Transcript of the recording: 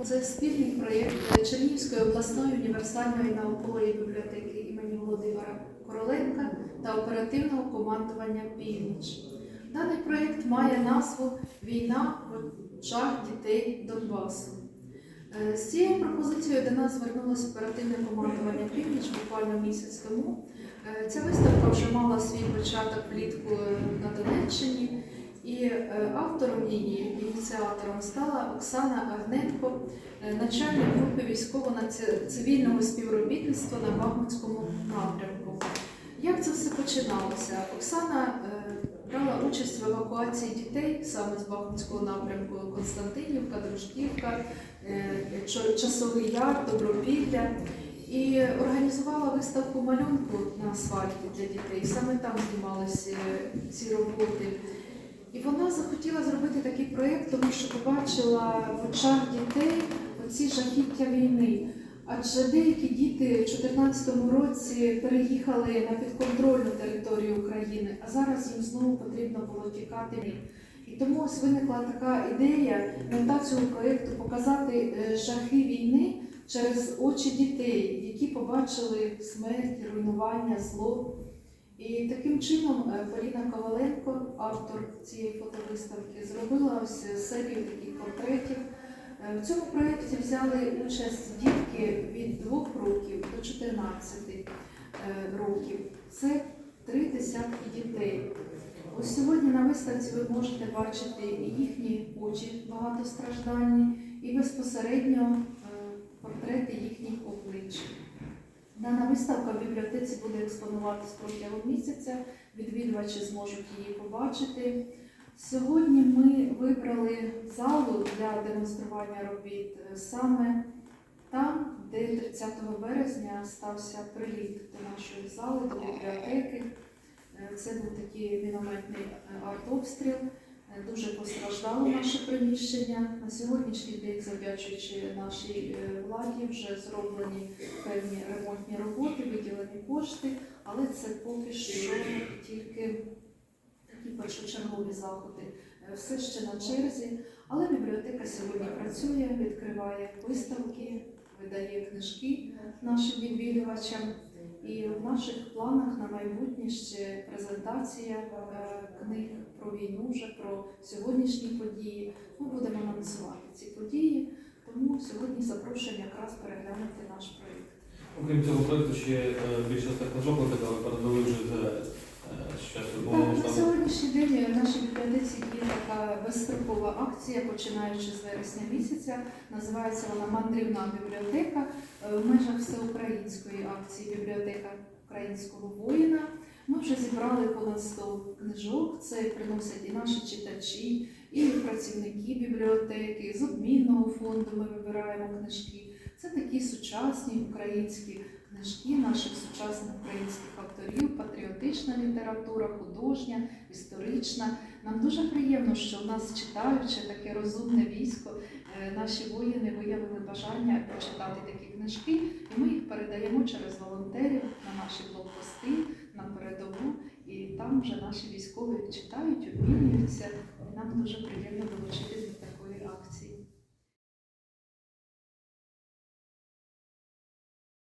Це спільний проєкт Чернігівської обласної універсальної наукової бібліотеки імені Володимира Короленка та оперативного командування Північ. Даний проєкт має назву Війна в очах дітей Донбасу. Е, З цією пропозицією до нас звернулося оперативне командування Північ буквально місяць тому. Е, Ця виставка вже мала свій початок влітку е, на Донеччині, і е, автором її, ініціатором стала Оксана Агненко, е, начальник групи військово-цивільного співробітництва на Бахмутському напрямку. Як це все починалося? Оксана е, брала участь в евакуації дітей саме з Бахмутського напрямку Константинівка, Дружківка, Часовий Яр, Добропілля. І організувала виставку малюнку на асфальті для дітей. Саме там знімалися ці роботи. І вона захотіла зробити такий проєкт, тому що побачила в очах дітей оці жахіття війни. Адже деякі діти в 2014 році переїхали на підконтрольну територію України, а зараз їм знову потрібно було тікати. І тому ось виникла така ідея, мета цього проєкту показати е, жахи війни через очі дітей, які побачили смерть, руйнування, зло. І таким чином е, Поліна Коваленко, автор цієї фотовиставки, зробила ось серію таких портретів. Е, В цьому проєкті взяли участь дітки від 2 років до 14 е, років. Це три десятки дітей. Ось сьогодні на виставці ви можете бачити їхні очі багатостраждальні, і безпосередньо е, портрети їхніх облич. Дана виставка в бібліотеці буде експонуватись протягом місяця. Відвідувачі зможуть її побачити. Сьогодні ми вибрали залу для демонстрування робіт саме там, де 30 березня стався приліт до нашої зали, до бібліотеки. Е, Це був такий мінометний е, артобстріл. Дуже постраждало наше приміщення. На сьогоднішній день, завдячуючи нашій е, владі, вже зроблені певні ремонтні роботи, виділені кошти, але це поки що тільки такі першочергові заходи. Е, Все ще на черзі, але бібліотека сьогодні працює, відкриває виставки, видає книжки нашим відвідувачам. І в наших планах на майбутнє ще презентація е, книг про війну, вже про сьогоднішні події. Ми будемо анонсувати ці події, тому сьогодні запрошення якраз переглянути наш проєкт. Окрім цього проекту, ще е, більше ста книжок ви передали вже на сьогоднішній день в нашій бібліотеці є така безстрокова акція, починаючи з вересня місяця. Називається вона Мандрівна бібліотека Е, в межах всеукраїнської акції Бібліотека українського воїна. Ми вже зібрали понад 100 книжок. Це приносять і наші читачі, і працівники бібліотеки. З обмінного фонду ми вибираємо книжки. Це такі сучасні українські книжки наших сучасних українських авторів, патріотична література, художня, історична. Нам дуже приємно, що у нас читаючи таке розумне військо, е, наші воїни виявили бажання прочитати такі книжки, і ми їх передаємо через волонтерів на наші блокпости, на передову, і там вже наші військові читають, обмінюються. Нам дуже приємно долучитися до